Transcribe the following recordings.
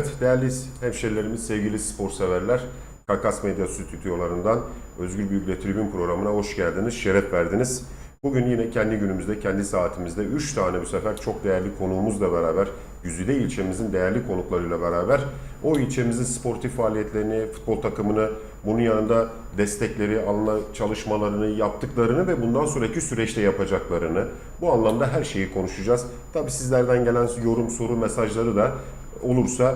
Evet değerli hemşerilerimiz, sevgili spor severler, Kakas Medya stüdyolarından Özgür Büyük'le Tribün programına hoş geldiniz, şeref verdiniz. Bugün yine kendi günümüzde, kendi saatimizde 3 tane bu sefer çok değerli konuğumuzla beraber, Güzide ilçemizin değerli konuklarıyla beraber o ilçemizin sportif faaliyetlerini, futbol takımını, bunun yanında destekleri, alınan çalışmalarını, yaptıklarını ve bundan sonraki süreçte yapacaklarını, bu anlamda her şeyi konuşacağız. Tabii sizlerden gelen yorum, soru, mesajları da olursa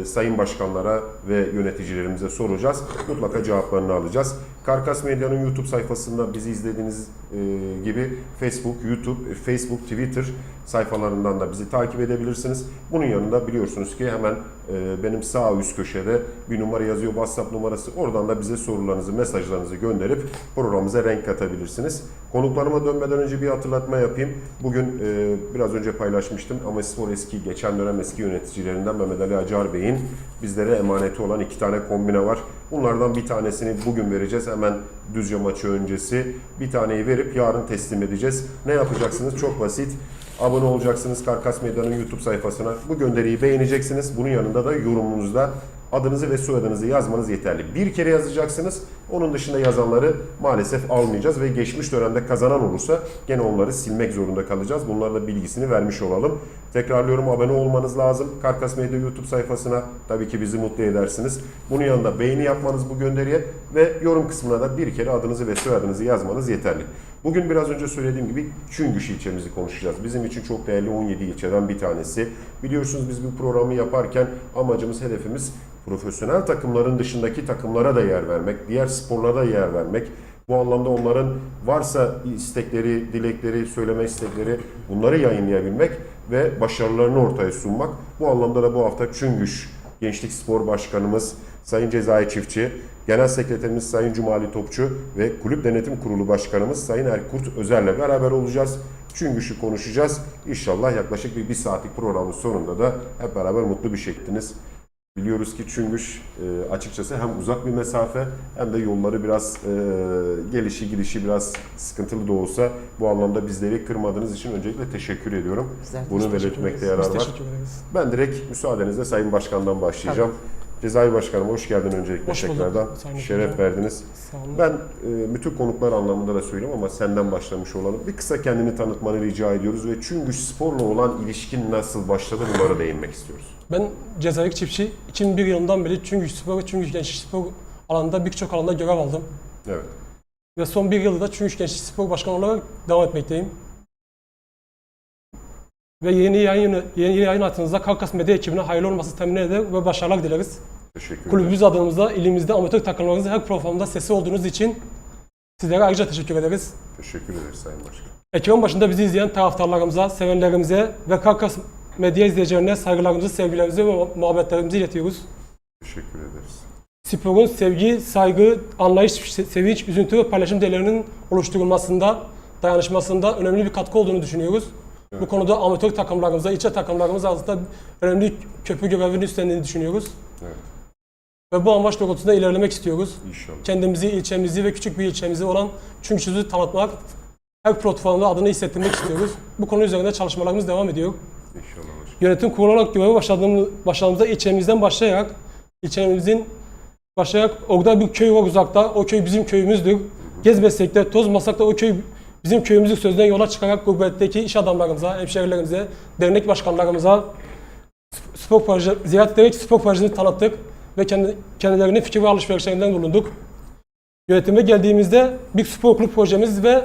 e, sayın başkanlara ve yöneticilerimize soracağız. Mutlaka cevaplarını alacağız. Karkas Medya'nın YouTube sayfasında bizi izlediğiniz e, gibi Facebook, YouTube, e, Facebook, Twitter sayfalarından da bizi takip edebilirsiniz. Bunun yanında biliyorsunuz ki hemen e, benim sağ üst köşede bir numara yazıyor WhatsApp numarası. Oradan da bize sorularınızı, mesajlarınızı gönderip programımıza renk katabilirsiniz. Konuklarıma dönmeden önce bir hatırlatma yapayım. Bugün biraz önce paylaşmıştım ama spor eski, geçen dönem eski yöneticilerinden Mehmet Ali Acar Bey'in bizlere emaneti olan iki tane kombine var. Bunlardan bir tanesini bugün vereceğiz. Hemen Düzce maçı öncesi bir taneyi verip yarın teslim edeceğiz. Ne yapacaksınız? Çok basit. Abone olacaksınız Karkas Medya'nın YouTube sayfasına. Bu gönderiyi beğeneceksiniz. Bunun yanında da yorumunuzda adınızı ve soyadınızı yazmanız yeterli. Bir kere yazacaksınız. Onun dışında yazanları maalesef almayacağız ve geçmiş dönemde kazanan olursa gene onları silmek zorunda kalacağız. Bunların da bilgisini vermiş olalım. Tekrarlıyorum abone olmanız lazım. Karkas Medya YouTube sayfasına tabii ki bizi mutlu edersiniz. Bunun yanında beğeni yapmanız bu gönderiye ve yorum kısmına da bir kere adınızı ve soyadınızı yazmanız yeterli. Bugün biraz önce söylediğim gibi Çüngüş ilçemizi konuşacağız. Bizim için çok değerli 17 ilçeden bir tanesi. Biliyorsunuz biz bu programı yaparken amacımız, hedefimiz profesyonel takımların dışındaki takımlara da yer vermek, diğer sporlara da yer vermek. Bu anlamda onların varsa istekleri, dilekleri, söyleme istekleri bunları yayınlayabilmek ve başarılarını ortaya sunmak. Bu anlamda da bu hafta Çüngüş Gençlik Spor Başkanımız Sayın Cezai Çiftçi, Genel Sekreterimiz Sayın Cumali Topçu ve Kulüp Denetim Kurulu Başkanımız Sayın Erkurt Özer'le beraber olacağız. Çüngüş'ü konuşacağız. İnşallah yaklaşık bir, bir saatlik programın sonunda da hep beraber mutlu bir şekliniz. Biliyoruz ki Çüngüş e, açıkçası hem uzak bir mesafe hem de yolları biraz e, gelişi gidişi biraz sıkıntılı da olsa bu anlamda bizleri kırmadığınız için öncelikle teşekkür ediyorum. De Bunu belirtmekte yarar var. Ben direkt müsaadenizle Sayın Başkan'dan başlayacağım. Cezayir Başkanım hoş geldin öncelikle Hoş tekrardan. Şeref Hocam. verdiniz. Ben e, bütün konuklar anlamında da söyleyeyim ama senden başlamış olalım. Bir kısa kendini tanıtmanı rica ediyoruz ve Çüngüş Spor'la olan ilişkin nasıl başladı bunlara değinmek istiyoruz. Ben Cezayir Çiftçi 2001 yılından beri Çüngüş Spor ve Çüngüş Gençlik Spor alanında birçok alanda görev aldım. Evet. Ve son bir yılda da Çüngüş Gençlik Spor Başkanı olarak devam etmekteyim. Ve yeni yayın, yeni yayın hayatınızda Kalkas Medya ekibine hayırlı olması temin eder ve başarılar dileriz. Teşekkür ederim. Kulübümüz adımızda ilimizde amatör takımlarımızın her programda sesi olduğunuz için sizlere ayrıca teşekkür ederiz. Teşekkür ederiz Sayın Başkan. Ekran başında bizi izleyen taraftarlarımıza, sevenlerimize ve Kalkas Medya izleyicilerine saygılarımızı, sevgilerimizi ve muhabbetlerimizi iletiyoruz. Teşekkür ederiz. Sporun sevgi, saygı, anlayış, sevinç, üzüntü ve paylaşım değerlerinin oluşturulmasında, dayanışmasında önemli bir katkı olduğunu düşünüyoruz. Bu konuda amatör takımlarımıza, ilçe takımlarımız arasında önemli köprü görevini üstlendiğini düşünüyoruz. Evet. Ve bu amaç doğrultusunda ilerlemek istiyoruz. İnşallah. Kendimizi, ilçemizi ve küçük bir ilçemizi olan Çünküsüz'ü tanıtmak, her platformda adını hissettirmek istiyoruz. Bu konu üzerinde çalışmalarımız devam ediyor. İnşallah. Yönetim kurulu olarak göreve başladığımız, başladığımızda ilçemizden başlayarak, ilçemizin başlayarak orada bir köy var uzakta, o köy bizim köyümüzdür. Gezmesek de, tozmasak da o köy bizim köyümüzün sözünden yola çıkarak gurbetteki iş adamlarımıza, hemşehrilerimize, dernek başkanlarımıza spor proje, ziyaret ederek spor projesini tanıttık ve kendi, kendilerinin fikir ve alışverişlerinden bulunduk. Yönetime geldiğimizde bir spor kulüp projemiz ve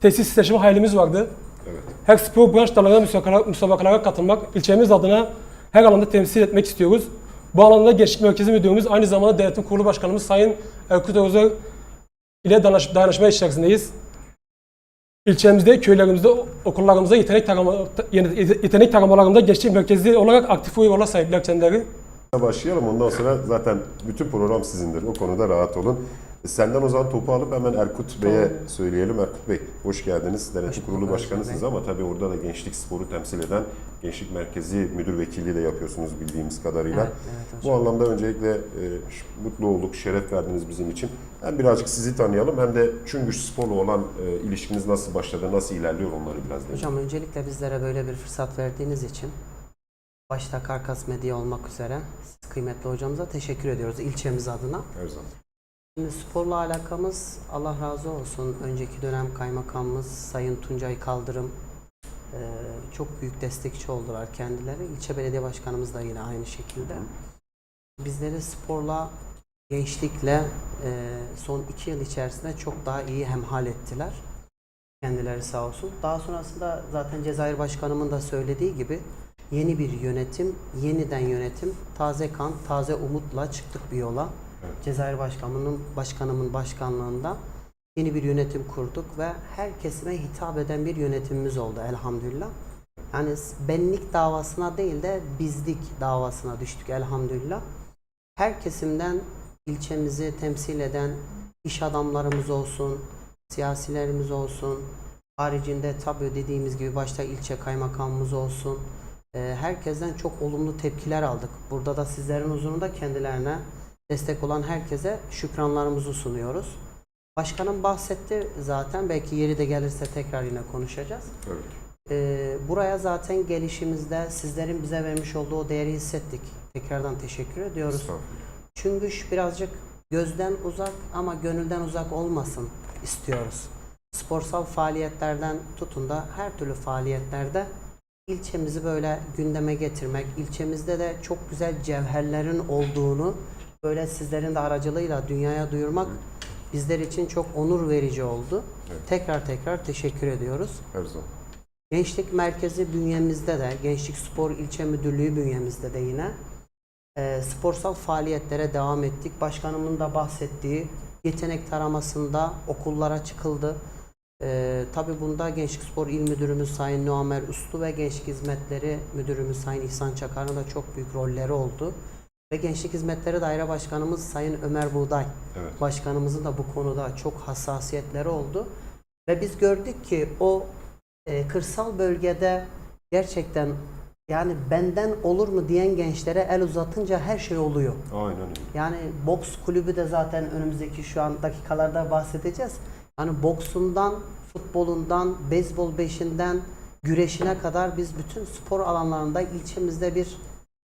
tesis seçimi hayalimiz vardı. Evet. Her spor branş dallarına müsabakalara, katılmak, ilçemiz adına her alanda temsil etmek istiyoruz. Bu alanda Gençlik Merkezi Müdürümüz aynı zamanda Denetim Kurulu Başkanımız Sayın Erkut Özer ile dayanışma içerisindeyiz. İlçemizde, köylerimizde, okullarımızda yetenek, tarama, yetenek taramalarında gençlik merkezi olarak aktif rola sahipler kendileri. Başlayalım ondan sonra zaten bütün program sizindir. O konuda rahat olun. Senden o zaman topu alıp hemen Erkut Bey'e söyleyelim. Erkut Bey hoş geldiniz. Denetim Hoş Kurulu Başkanısınız ama tabii orada da gençlik sporu temsil eden Gençlik Merkezi Müdür Vekilliği de yapıyorsunuz bildiğimiz kadarıyla. Evet, evet Bu anlamda öncelikle e, mutlu olduk, şeref verdiniz bizim için. Hem birazcık sizi tanıyalım hem de Çüngüş Spor'la olan e, ilişkiniz nasıl başladı, nasıl ilerliyor onları biraz da. Hocam öncelikle bizlere böyle bir fırsat verdiğiniz için Başta Karkas Medya olmak üzere siz kıymetli hocamıza teşekkür ediyoruz ilçemiz adına. Her zaman. Şimdi sporla alakamız Allah razı olsun. Önceki dönem kaymakamımız Sayın Tuncay Kaldırım e, çok büyük destekçi oldular kendileri. İlçe belediye başkanımız da yine aynı şekilde. Bizleri sporla, gençlikle e, son iki yıl içerisinde çok daha iyi hemhal ettiler. Kendileri sağ olsun. Daha sonrasında zaten Cezayir Başkanımın da söylediği gibi yeni bir yönetim, yeniden yönetim, taze kan, taze umutla çıktık bir yola. Cezayir Başkanımın başkanımın başkanlığında yeni bir yönetim kurduk ve her kesime hitap eden bir yönetimimiz oldu elhamdülillah. Yani benlik davasına değil de bizlik davasına düştük elhamdülillah. Her kesimden ilçemizi temsil eden iş adamlarımız olsun, siyasilerimiz olsun, haricinde tabii dediğimiz gibi başta ilçe kaymakamımız olsun. e, Herkesten çok olumlu tepkiler aldık. Burada da sizlerin huzurunda kendilerine destek olan herkese şükranlarımızı sunuyoruz. Başkanım bahsetti zaten belki yeri de gelirse tekrar yine konuşacağız. Ki. Ee, buraya zaten gelişimizde sizlerin bize vermiş olduğu o değeri hissettik. Tekrardan teşekkür ediyoruz. Çüngüş birazcık gözden uzak ama gönülden uzak olmasın istiyoruz. Sporsal faaliyetlerden tutun da her türlü faaliyetlerde ilçemizi böyle gündeme getirmek, ilçemizde de çok güzel cevherlerin olduğunu böyle sizlerin de aracılığıyla dünyaya duyurmak bizler için çok onur verici oldu. Evet. Tekrar tekrar teşekkür ediyoruz. Her zaman. Gençlik Merkezi bünyemizde de, Gençlik Spor İlçe Müdürlüğü bünyemizde de yine e, sporsal faaliyetlere devam ettik. Başkanımın da bahsettiği yetenek taramasında okullara çıkıldı. E, Tabi bunda Gençlik Spor İl Müdürümüz Sayın Nuamer Uslu ve Gençlik Hizmetleri Müdürümüz Sayın İhsan Çakar'ın da çok büyük rolleri oldu. Ve Gençlik Hizmetleri Daire Başkanımız Sayın Ömer Buğday Evet. başkanımızın da bu konuda çok hassasiyetleri oldu. Ve biz gördük ki o e, kırsal bölgede gerçekten yani benden olur mu diyen gençlere el uzatınca her şey oluyor. Aynen öyle. Yani boks kulübü de zaten önümüzdeki şu an dakikalarda bahsedeceğiz. Yani boksundan, futbolundan, beyzbol beşinden, güreşine kadar biz bütün spor alanlarında ilçemizde bir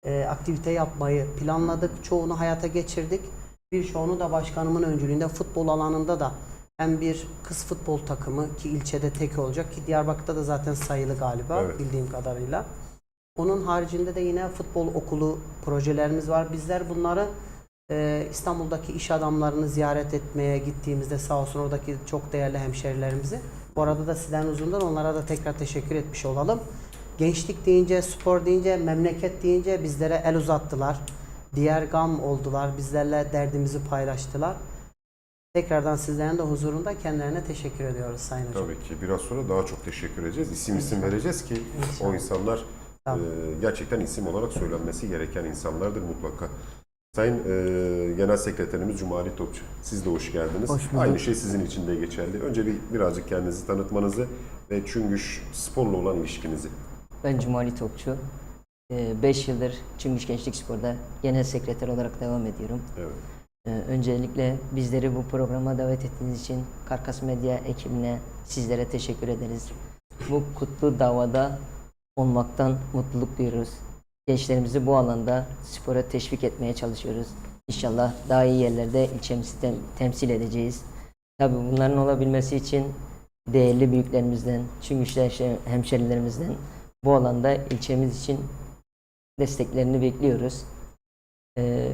e, aktivite yapmayı planladık. Çoğunu hayata geçirdik. Birçoğunu da başkanımın öncülüğünde futbol alanında da hem bir kız futbol takımı ki ilçede tek olacak ki Diyarbakır'da da zaten sayılı galiba Evet. bildiğim kadarıyla. Onun haricinde de yine futbol okulu projelerimiz var. Bizler bunları e, İstanbul'daki iş adamlarını ziyaret etmeye gittiğimizde sağ olsun oradaki çok değerli hemşerilerimizi. Bu arada da sizden uzundan onlara da tekrar teşekkür etmiş olalım. Gençlik deyince, spor deyince, memleket deyince bizlere el uzattılar. Diğer gam oldular. Bizlerle derdimizi paylaştılar. Tekrardan sizlerin de huzurunda kendilerine teşekkür ediyoruz Sayın Hocam. Tabii ki biraz sonra daha çok teşekkür edeceğiz. İsim isim vereceğiz ki İnşallah. o insanlar Tamam. e, gerçekten isim olarak söylenmesi gereken insanlardır mutlaka. Sayın e, Genel Sekreterimiz Cumali Topçu, siz de hoş geldiniz. Hoş bulduk. Aynı şey sizin için de geçerli. Önce bir birazcık kendinizi tanıtmanızı ve Çüngüş sporla olan ilişkinizi. Ben Cumali Topçu. 5 yıldır Çıngıç Gençlik Spor'da genel sekreter olarak devam ediyorum. Evet. Ee, Öncelikle bizleri bu programa davet ettiğiniz için Karkas Medya ekibine sizlere teşekkür ederiz. Bu kutlu davada olmaktan mutluluk duyuyoruz. Gençlerimizi bu alanda spora teşvik etmeye çalışıyoruz. İnşallah daha iyi yerlerde ilçemizi tem- temsil edeceğiz. Tabii bunların olabilmesi için değerli büyüklerimizden, hemşe- hemşerilerimizden bu alanda ilçemiz için desteklerini bekliyoruz. Ee,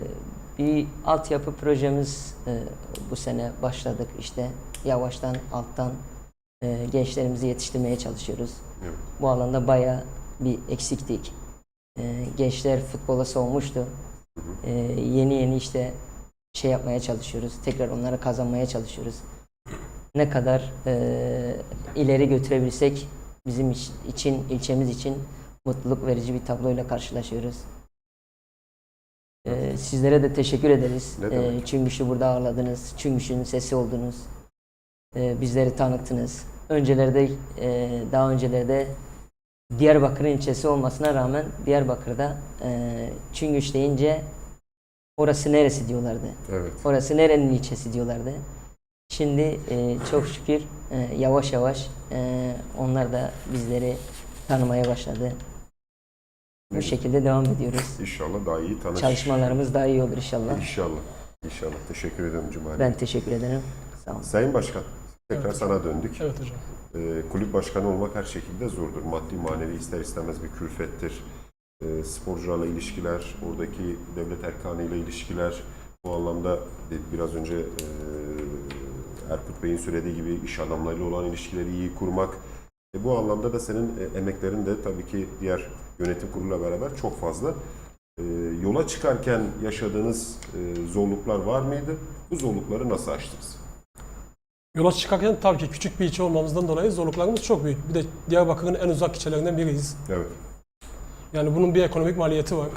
bir altyapı projemiz e, bu sene başladık işte yavaştan alttan e, gençlerimizi yetiştirmeye çalışıyoruz. Evet. Bu alanda bayağı bir eksiktik. E, gençler futbola soğumuştu. E, yeni yeni işte şey yapmaya çalışıyoruz. Tekrar onları kazanmaya çalışıyoruz. Ne kadar e, ileri götürebilsek bizim iç- için, ilçemiz için mutluluk verici bir tabloyla karşılaşıyoruz. E, sizlere de teşekkür ederiz. Ne demek. E, Çüngüş'ü burada ağırladınız. Çüngüş'ün sesi oldunuz. E, bizleri tanıttınız. Öncelerde, e, daha öncelerde Diyarbakır'ın ilçesi olmasına rağmen Diyarbakır'da e, Çüngüş deyince orası neresi diyorlardı. Evet. Orası nerenin ilçesi diyorlardı. Şimdi e, çok şükür e, yavaş yavaş e, onlar da bizleri tanımaya başladı. Bu şekilde devam ediyoruz. İnşallah daha iyi tanış. Çalışmalarımız daha iyi olur inşallah. İnşallah. İnşallah. Teşekkür ederim Cumali. Ben teşekkür ederim. Sağ olun. Sayın Başkan, tekrar Evet. sana döndük. Evet hocam. Ee, kulüp başkanı olmak her şekilde zordur. Maddi manevi ister istemez bir külfettir. Ee, sporcularla ilişkiler, oradaki devlet erkanıyla ilişkiler, bu anlamda biraz önce e, Erkut Bey'in söylediği gibi iş adamlarıyla olan ilişkileri iyi kurmak. E, bu anlamda da senin e, emeklerin de tabii ki diğer yönetim kuruluyla beraber çok fazla. E, yola çıkarken yaşadığınız e, zorluklar var mıydı? Bu zorlukları nasıl aştınız? Yola çıkarken tabii ki küçük bir ilçe olmamızdan dolayı zorluklarımız çok büyük. Bir de Diyarbakır'ın en uzak ilçelerinden biriyiz. Evet. Yani bunun bir ekonomik maliyeti var.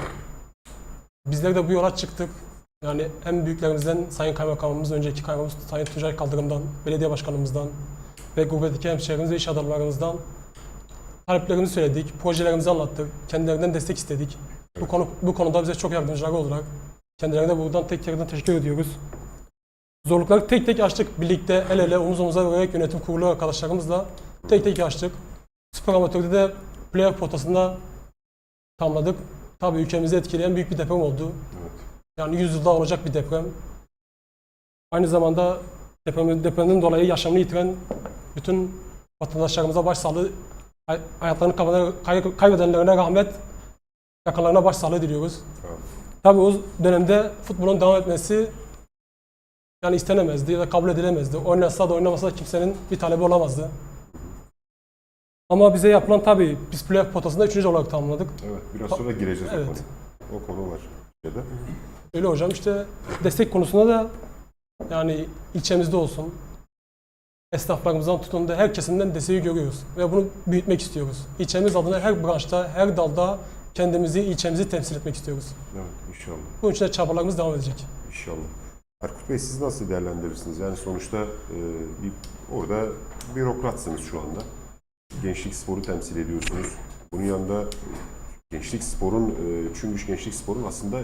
Bizler de bu yola çıktık. Yani en büyüklerimizden Sayın Kaymakamımız, önceki kaymakamımız Sayın Tuncay Kaldırım'dan, belediye başkanımızdan ve gurbetteki hemşehrilerimiz ve iş adamlarımızdan taleplerimizi söyledik, projelerimizi anlattık, kendilerinden destek istedik. Bu konu bu konuda bize çok yardımcıları oldular. Kendilerine buradan tek yerden teşekkür ediyoruz. Zorlukları tek tek açtık birlikte el ele omuz omuza vererek yönetim kurulu arkadaşlarımızla tek tek açtık. Süper Amatör'de de playoff potasında tamamladık. Tabii ülkemizi etkileyen büyük bir deprem oldu. Evet. Yani 100 yılda olacak bir deprem. Aynı zamanda deprem, depremden dolayı yaşamını yitiren bütün vatandaşlarımıza başsağlığı, hay- hayatlarını kaybeden- kay- kaybedenlerine rahmet, yakınlarına başsağlığı diliyoruz. Tamam. Tabii o dönemde futbolun devam etmesi yani istenemezdi ya da kabul edilemezdi. Oynasa da oynamasa da kimsenin bir talebi olamazdı. Ama bize yapılan tabii biz playoff potasında üçüncü olarak tamamladık. Evet, biraz sonra gireceğiz Evet. o konuya. O konu var. Ya da Öyle hocam işte destek konusunda da yani ilçemizde olsun esnaflarımızdan tutun da her kesimden desteği görüyoruz ve bunu büyütmek istiyoruz. İlçemiz adına her branşta, her dalda kendimizi, ilçemizi temsil etmek istiyoruz. evet inşallah. Bunun için de çabalarımız devam edecek. İnşallah. Erkut Bey siz nasıl değerlendirirsiniz? Yani sonuçta e, bir orada bürokratsınız şu anda. Gençlik sporu temsil ediyorsunuz. Bunun yanında gençlik sporun, e, Çüngüş Gençlik Spor'un aslında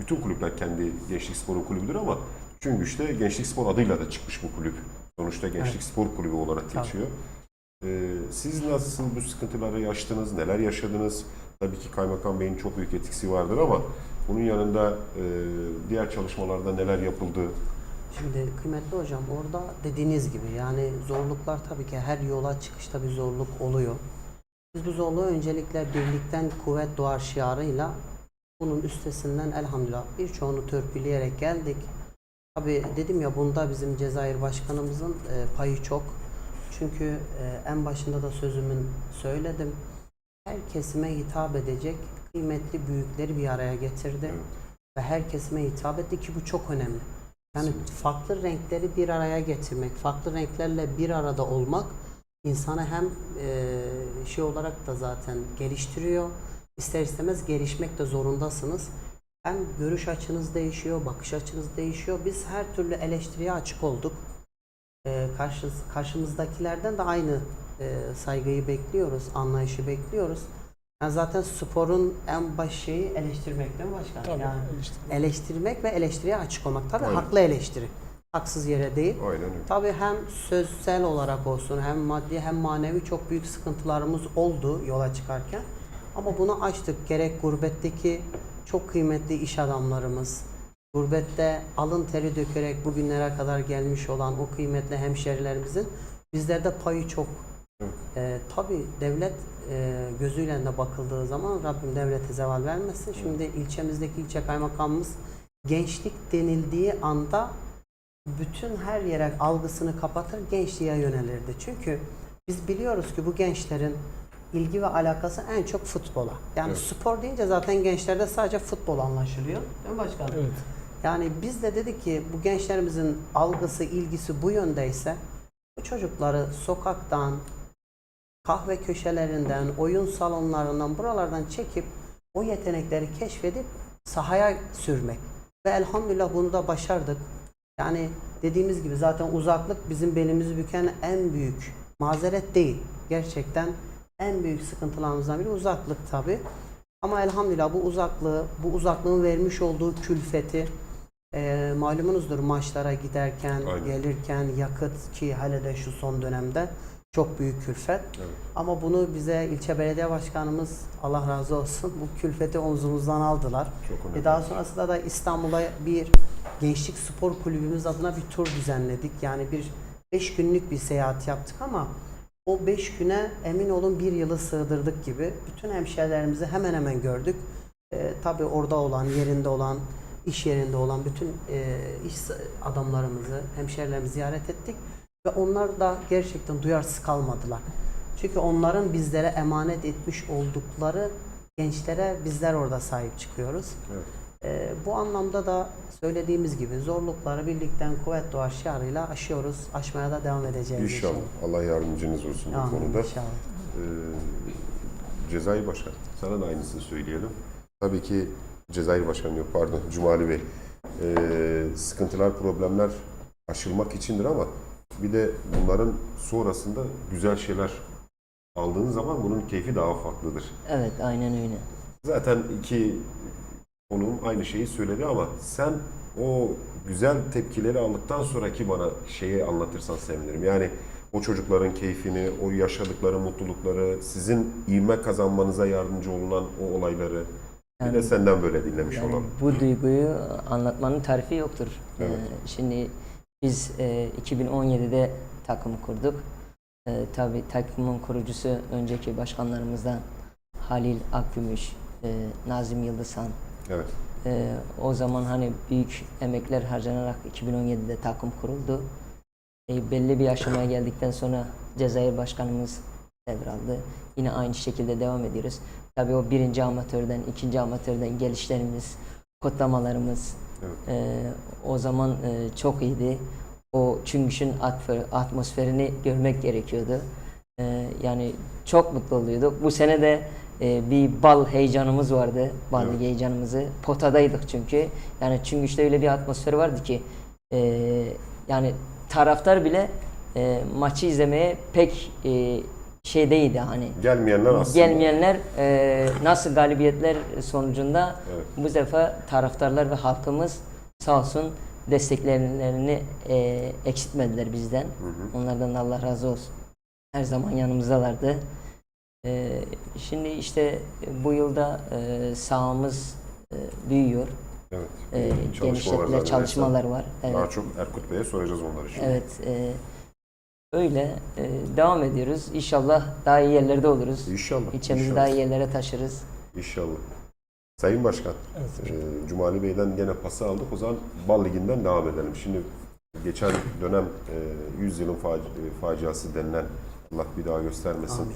bütün kulüpler kendi gençlik sporun kulübüdür ama Çüngüş'te gençlik spor adıyla da çıkmış bu kulüp. Sonuçta gençlik Evet. spor kulübü olarak Tabii. geçiyor. E, siz nasıl bu sıkıntıları yaşadınız, neler yaşadınız? Tabii ki Kaymakam Bey'in çok büyük etkisi vardır ama bunun yanında e, diğer çalışmalarda neler yapıldı? Şimdi kıymetli hocam orada dediğiniz gibi yani zorluklar tabii ki her yola çıkışta bir zorluk oluyor. Biz bu zorluğu öncelikle birlikten kuvvet doğar şiarıyla bunun üstesinden elhamdülillah birçoğunu törpüleyerek geldik. Tabii dedim ya bunda bizim Cezayir Başkanımızın e, payı çok. Çünkü e, en başında da sözümün söyledim. Her kesime hitap edecek kıymetli büyükleri bir araya getirdi. Evet. Ve her kesime hitap etti ki bu çok önemli. Yani farklı renkleri bir araya getirmek, farklı renklerle bir arada olmak insanı hem e, şey olarak da zaten geliştiriyor. İster istemez gelişmek de zorundasınız. Hem görüş açınız değişiyor, bakış açınız değişiyor. Biz her türlü eleştiriye açık olduk. E, karşı, karşımızdakilerden de aynı e, saygıyı bekliyoruz, anlayışı bekliyoruz. Yani zaten sporun en baş şeyi eleştirmek değil mi başkanım? Tabii Yani işte. eleştirmek ve eleştiriye açık olmak. Tabii Aynen. haklı eleştiri. Haksız yere değil. Aynen öyle. Tabii hem sözsel olarak olsun hem maddi hem manevi çok büyük sıkıntılarımız oldu yola çıkarken. Ama bunu açtık. Gerek gurbetteki çok kıymetli iş adamlarımız, gurbette alın teri dökerek bugünlere kadar gelmiş olan o kıymetli hemşerilerimizin bizlerde payı çok. Evet. Tabii devlet e, gözüyle de bakıldığı zaman Rabbim devlete zeval vermesin. Şimdi ilçemizdeki ilçe kaymakamımız gençlik denildiği anda bütün her yere algısını kapatır gençliğe yönelirdi. Çünkü biz biliyoruz ki bu gençlerin ilgi ve alakası en çok futbola. Yani Evet. spor deyince zaten gençlerde sadece futbol anlaşılıyor. Değil mi başkanım? Evet. Yani biz de dedik ki bu gençlerimizin algısı, ilgisi bu yöndeyse bu çocukları sokaktan, kahve köşelerinden, oyun salonlarından, buralardan çekip o yetenekleri keşfedip sahaya sürmek. Ve elhamdülillah bunu da başardık. Yani dediğimiz gibi zaten uzaklık bizim belimizi büken en büyük mazeret değil. Gerçekten en büyük sıkıntılarımızdan biri uzaklık tabi. Ama elhamdülillah bu uzaklığı, bu uzaklığın vermiş olduğu külfeti e, malumunuzdur maçlara giderken, Aynen. gelirken yakıt ki hele de şu son dönemde çok büyük külfet. Evet. Ama bunu bize ilçe belediye başkanımız Allah razı olsun bu külfeti omzumuzdan aldılar. Ve daha sonrasında da İstanbul'a bir gençlik spor kulübümüz adına bir tur düzenledik. Yani bir 5 günlük bir seyahat yaptık ama o 5 güne emin olun bir yılı sığdırdık gibi. Bütün hemşehrilerimizi hemen hemen gördük. Ee, tabii orada olan, yerinde olan, iş yerinde olan bütün e, iş adamlarımızı, hemşehrilerimizi ziyaret ettik. Ve onlar da gerçekten duyarsız kalmadılar. Çünkü onların bizlere emanet etmiş oldukları gençlere bizler orada sahip çıkıyoruz. Evet. Ee, bu anlamda da söylediğimiz gibi zorlukları birlikten kuvvet doğar şiarıyla aşıyoruz. Aşmaya da devam edeceğiz İnşallah. Allah yardımcınız olsun bu Amin konuda. inşallah. Ee, Cezayir Başkan, sana da aynısını söyleyelim. Tabii ki Cezayir Başkan yok pardon, Cumali Bey. Ee, sıkıntılar, problemler aşılmak içindir ama bir de bunların sonrasında güzel şeyler aldığın zaman bunun keyfi daha farklıdır. Evet aynen öyle. Zaten iki konuğum aynı şeyi söyledi ama sen o güzel tepkileri aldıktan sonraki bana şeyi anlatırsan sevinirim. Yani o çocukların keyfini, o yaşadıkları mutlulukları, sizin ivme kazanmanıza yardımcı olunan o olayları bir de Yani- senden böyle dinlemiş Yani olalım. bu duyguyu anlatmanın tarifi yoktur. Evet. Ee, şimdi biz e, 2017'de takım kurduk. E, tabii takımın kurucusu önceki başkanlarımızdan Halil Akgümüş, e, Nazım Yıldızhan. Evet. E, o zaman hani büyük emekler harcanarak 2017'de takım kuruldu. E, belli bir aşamaya geldikten sonra Cezayir Başkanımız devraldı. Yine aynı şekilde devam ediyoruz. Tabii o birinci amatörden, ikinci amatörden gelişlerimiz, kodlamalarımız Evet. e, o zaman e, çok iyiydi. O Çüngüş'ün atmosferini görmek gerekiyordu. E, yani çok mutlu oluyorduk. Bu sene de e, bir bal heyecanımız vardı. Bal Evet. heyecanımızı. Potadaydık çünkü. Yani Çüngüş'te öyle bir atmosfer vardı ki e, yani taraftar bile e, maçı izlemeye pek e, şey değildi hani. Gelmeyenler aslında. Gelmeyenler e, nasıl galibiyetler sonucunda Evet. bu sefer taraftarlar ve halkımız sağ olsun desteklerini e, eksiltmediler bizden. Hı hı. Onlardan da Allah razı olsun. Her zaman yanımızdalardı. E, şimdi işte bu yılda e, sahamız e, büyüyor. Evet. E, Çalışmalar genişletme çalışmalar var. Evet. Daha çok Erkut Bey'e soracağız onları şimdi. Evet. e, öyle e, devam ediyoruz. İnşallah daha iyi yerlerde oluruz. İnşallah. İlçemizi daha iyi yerlere taşırız. İnşallah. Sayın Başkan, Evet. e, Cumali Bey'den gene pası aldık. O zaman Bal Ligi'nden devam edelim. Şimdi geçen dönem e, 100 yılın faci- e, faciası denilen Allah bir daha göstermesin Amin.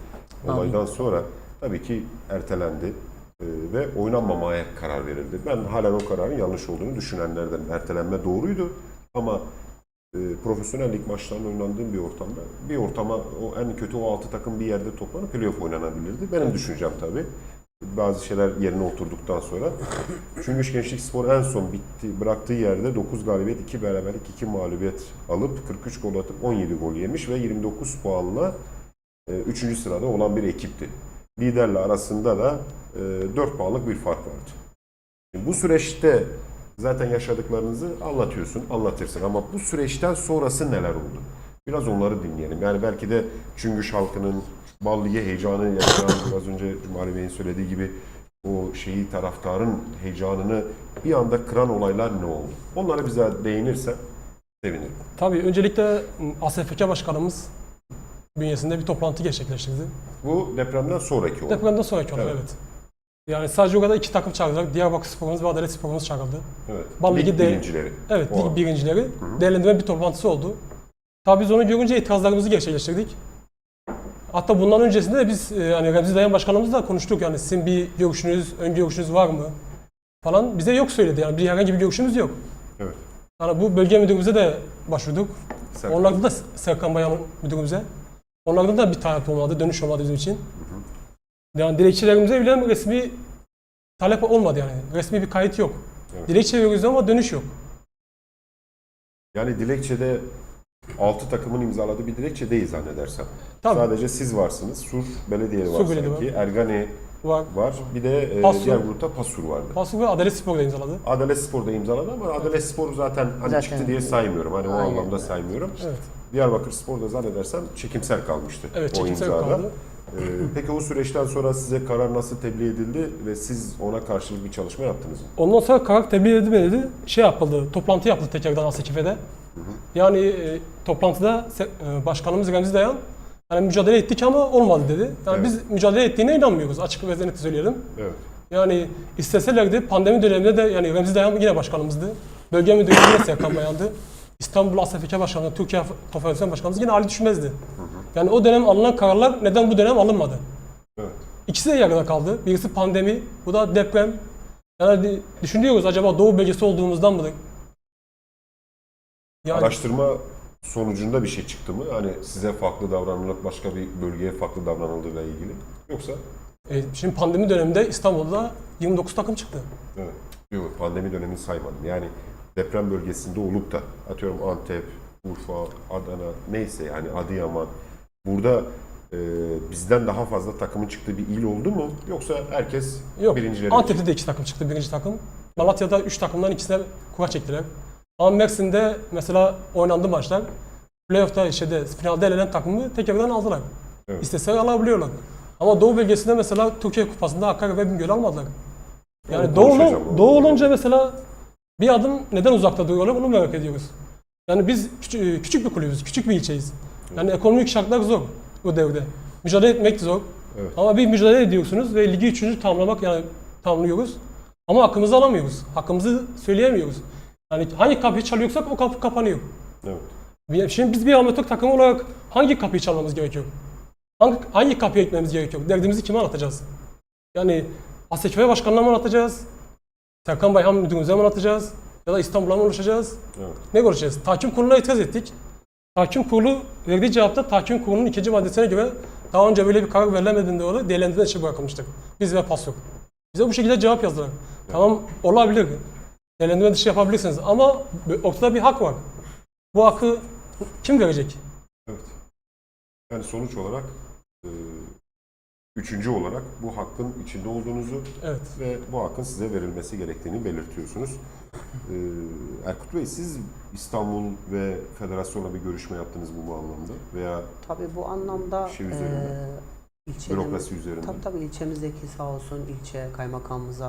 Olaydan sonra tabii ki ertelendi e, ve oynanmamaya karar verildi. Ben halen o kararın yanlış olduğunu düşünenlerden ertelenme doğruydu ama e, profesyonel lig maçlarının oynandığı bir ortamda bir ortama o en kötü o altı takım bir yerde toplanıp playoff oynanabilirdi. Benim düşüncem tabii. Bazı şeyler yerine oturduktan sonra. Çünkü Gençlik Spor en son bitti, bıraktığı yerde 9 galibiyet, 2 beraberlik, 2 mağlubiyet alıp 43 gol atıp 17 gol yemiş ve 29 puanla 3. sırada olan bir ekipti. Liderle arasında da e, 4 puanlık bir fark vardı. Şimdi bu süreçte zaten yaşadıklarınızı anlatıyorsun, anlatırsın ama bu süreçten sonrası neler oldu? Biraz onları dinleyelim. Yani belki de Çüngüş halkının Bal Ligi heyecanı yaşayan, biraz önce Cumali Bey'in söylediği gibi o şeyi taraftarın heyecanını bir anda kıran olaylar ne oldu? Onlara bize değinirsen sevinirim. Tabii öncelikle ASFK Başkanımız bünyesinde bir toplantı gerçekleştirdi. Bu depremden sonraki olay. Depremden sonraki olay Evet. evet. Yani sadece o kadar iki takım çağrılacak. Diyarbakır Sporumuz ve Adalet Sporumuz çağrıldı. Evet. Bal Lig Ligi de- birincileri. Evet, lig birincileri. Değerlendirme bir toplantısı oldu. Tabii biz onu görünce itirazlarımızı gerçekleştirdik. Hatta bundan öncesinde de biz e, hani Remzi Dayan Başkanımızla konuştuk yani sizin bir görüşünüz, ön görüşünüz var mı? Falan bize yok söyledi yani bir herhangi bir görüşümüz yok. Evet. Yani bu bölge müdürümüze de başvurduk. Serkan. Onlarda da Serkan Bayan müdürümüze. Onlarda da bir talep olmadı, dönüş olmadı bizim için. Yani dilekçelerimize bile resmi talep olmadı yani. Resmi bir kayıt yok. Evet. Dilekçe veriyoruz ama dönüş yok. Yani dilekçede 6 takımın imzaladığı bir dilekçe değil zannedersem. Tabii. Sadece siz varsınız. Sur Belediye var Sur Belediye sanki. Ergani Var. var. Bir de e, Pasur. diğer grupta Pasur vardı. Pasuk ve Adalet Spor'da imzaladı. Adalet Spor da imzaladı ama Adalet Spor zaten hani Zaten- çıktı diye saymıyorum. Hani o anlamda saymıyorum. Evet. Diyarbakır Spor'da zannedersem çekimsel kalmıştı Evet o çekimsel imzada. kaldı. Ee, peki o süreçten sonra size karar nasıl tebliğ edildi ve siz ona karşılık bir çalışma yaptınız mı? Ondan sonra karar tebliğ edilmedi. Şey yapıldı, toplantı yapıldı tekrardan ASEKİF'de. Yani e, toplantıda e, başkanımız Remzi Dayan yani mücadele ettik ama olmadı dedi. Yani Evet. biz mücadele ettiğine inanmıyoruz açık ve net söyleyelim. Evet. Yani isteselerdi pandemi döneminde de yani Remzi Dayan yine başkanımızdı. Bölge müdürü yine Bayan'dı. İstanbul ASFK Başkanı, Türkiye Konfederasyon Başkanımız yine Ali düşmezdi. Yani o dönem alınan kararlar neden bu dönem alınmadı? Evet. İkisi de yarıda kaldı. Birisi pandemi, bu da deprem. Yani düşünüyoruz acaba Doğu bölgesi olduğumuzdan mıdır? Yani Araştırma sonucunda bir şey çıktı mı? Hani size farklı davranılıp başka bir bölgeye farklı davranıldığıyla ilgili. Yoksa e, şimdi pandemi döneminde İstanbul'da 29 takım çıktı. evet. Yok pandemi dönemini saymadım. Yani deprem bölgesinde olup da atıyorum Antep, Urfa, Adana neyse yani Adıyaman burada e, bizden daha fazla takımın çıktığı bir il oldu mu? Yoksa herkes Yok. birincilere Antep'te de iki takım çıktı, birinci takım. Malatya'da üç takımdan ikisine kura çektiler. Ama Mersin'de mesela oynandı maçlar. Playoff'ta şeyde finalde elenen takımı tekrardan aldılar. Evet. İsteseler alabiliyorlar. Ama Doğu bölgesinde mesela Türkiye Kupası'nda Hakkari ve Bingöl'ü almadılar. Yani Doğu. Doğu olunca mesela bir adım neden uzakta duruyorlar bunu merak ediyoruz. Yani biz küçük, küçük bir kulübüz, küçük bir ilçeyiz. Yani ekonomik şartlar zor bu devirde. Mücadele etmek zor. Evet. Ama bir mücadele ediyorsunuz ve ligi üçüncü tamamlamak yani tamamlıyoruz. Ama hakkımızı alamıyoruz. Hakkımızı söyleyemiyoruz. Yani hangi kapıyı çalıyorsak o kapı kapanıyor. Evet. Şimdi biz bir amatör takım olarak hangi kapıyı çalmamız gerekiyor? Hangi, hangi kapıya gitmemiz gerekiyor? Derdimizi kime anlatacağız? Yani ASKF Başkanı'na mı anlatacağız? Serkan Bayhan Müdürümüze mi anlatacağız? Ya da İstanbul'a mı ulaşacağız? Evet. Ne konuşacağız? Tahkim kuruluna itiraz ettik. Tahkim kurulu verdiği cevapta tahkim kurulunun ikinci maddesine göre daha önce böyle bir karar verilemediğinde dolayı değerlendirme dışı bırakılmıştık. Biz ve PASOK. Bize bu şekilde cevap yazdılar. Tamam olabilir. Değerlendirme dışı yapabilirsiniz ama ortada bir hak var. Bu hakkı kim verecek? Evet. Yani sonuç olarak e, üçüncü olarak bu hakkın içinde olduğunuzu Evet. ve bu hakkın size verilmesi gerektiğini belirtiyorsunuz. E, Erkut Bey siz İstanbul ve federasyonla bir görüşme yaptınız mı bu anlamda veya Tabii bu anlamda Şey üzerinde, eee ilçenin- bürokrasi üzerinde? Tabii tabii ilçemizdeki sağ olsun ilçe kaymakamımıza